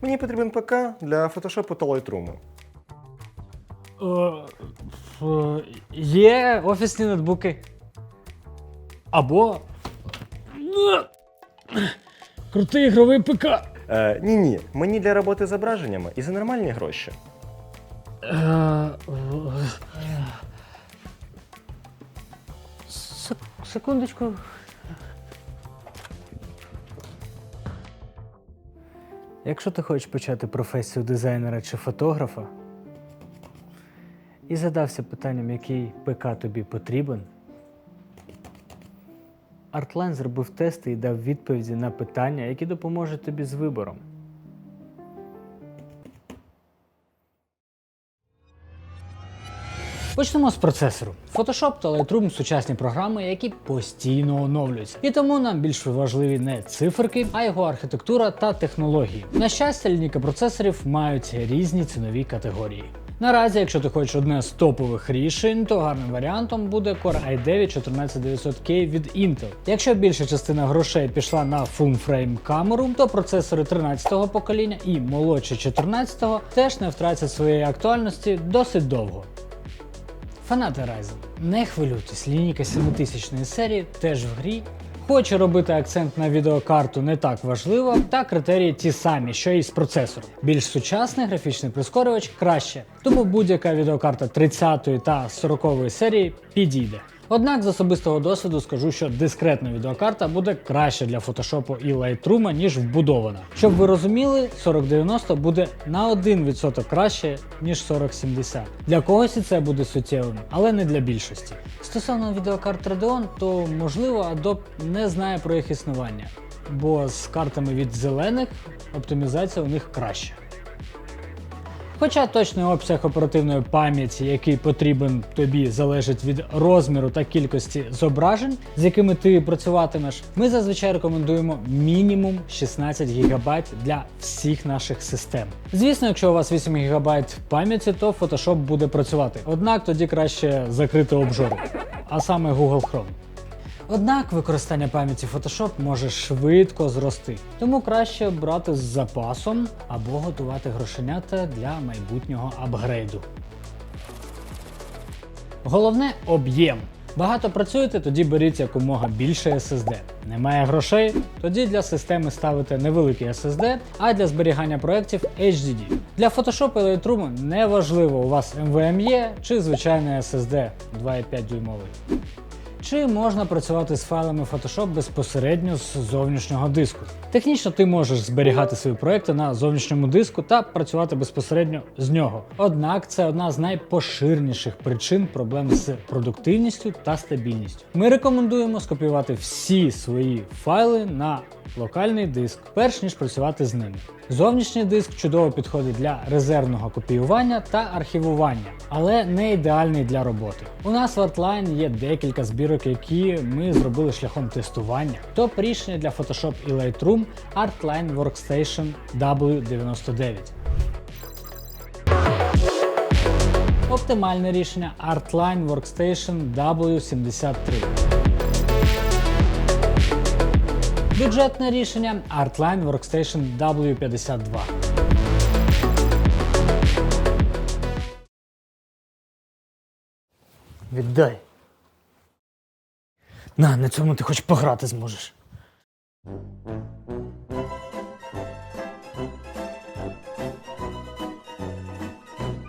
Мені потрібен ПК для фотошопу та Lightroom. Е, Є офісні ноутбуки. Або. е, Крутий ігровий ПК. Е, ні, ні, мені для роботи з зображеннями і за нормальні гроші. Е, е, сек- Секундочку. Якщо ти хочеш почати професію дизайнера чи фотографа і задався питанням, який ПК тобі потрібен, Artline зробив тести і дав відповіді на питання, які допоможуть тобі з вибором. Почнемо з процесору. Photoshop та Lightroom сучасні програми, які постійно оновлюються. І тому нам більш важливі не циферки, а його архітектура та технології. На щастя, лінійка процесорів мають різні цінові категорії. Наразі, якщо ти хочеш одне з топових рішень, то гарним варіантом буде Core i9 14900K від Intel. Якщо більша частина грошей пішла на full-frame камеру, то процесори 13-го покоління і молодші 14-го теж не втратять своєї актуальності досить довго. Фанати Ryzen, не хвилюйтесь, лінійка 7000 серії теж в грі. Хоче робити акцент на відеокарту не так важливо, та критерії ті самі, що і з процесором. Більш сучасний графічний прискорювач краще, тому будь-яка відеокарта 30 та 40 серії підійде. Однак з особистого досвіду скажу, що дискретна відеокарта буде краще для фотошопу і Lightroom, ніж вбудована. Щоб ви розуміли, 4090 буде на 1% краще, ніж 4070. Для когось і це буде суттєвим, але не для більшості. Стосовно відеокарт Radeon, то можливо Adobe не знає про їх існування, бо з картами від зелених оптимізація у них краща. Хоча точний обсяг оперативної пам'яті, який потрібен тобі, залежить від розміру та кількості зображень, з якими ти працюватимеш, ми зазвичай рекомендуємо мінімум 16 ГБ для всіх наших систем. Звісно, якщо у вас 8 ГБ пам'яті, то Photoshop буде працювати. Однак тоді краще закрити обжору, а саме Google Chrome. Однак використання пам'яті Photoshop може швидко зрости, тому краще брати з запасом або готувати грошенята для майбутнього апгрейду. Головне об'єм. Багато працюєте, тоді беріть якомога більше SSD. Немає грошей, тоді для системи ставите невеликий SSD, а для зберігання проєктів HDD. Для Photoshop і Lightroom не важливо, у вас NVMe чи звичайний SSD 2,5 дюймовий. Чи можна працювати з файлами Photoshop безпосередньо з зовнішнього диску? Технічно ти можеш зберігати свої проекти на зовнішньому диску та працювати безпосередньо з нього. Однак це одна з найпоширеніших причин проблем з продуктивністю та стабільністю. Ми рекомендуємо скопіювати всі свої файли на локальний диск, перш ніж працювати з ними. Зовнішній диск чудово підходить для резервного копіювання та архівування, але не ідеальний для роботи. У нас в Artline є декілька збірок, які ми зробили шляхом тестування. Топ рішення для Photoshop і Lightroom Artline Workstation W99. Оптимальне рішення Artline Workstation W73. Бюджетне рішення Artline Workstation W52. Віддай. На, на цьому ти хоч пограти зможеш.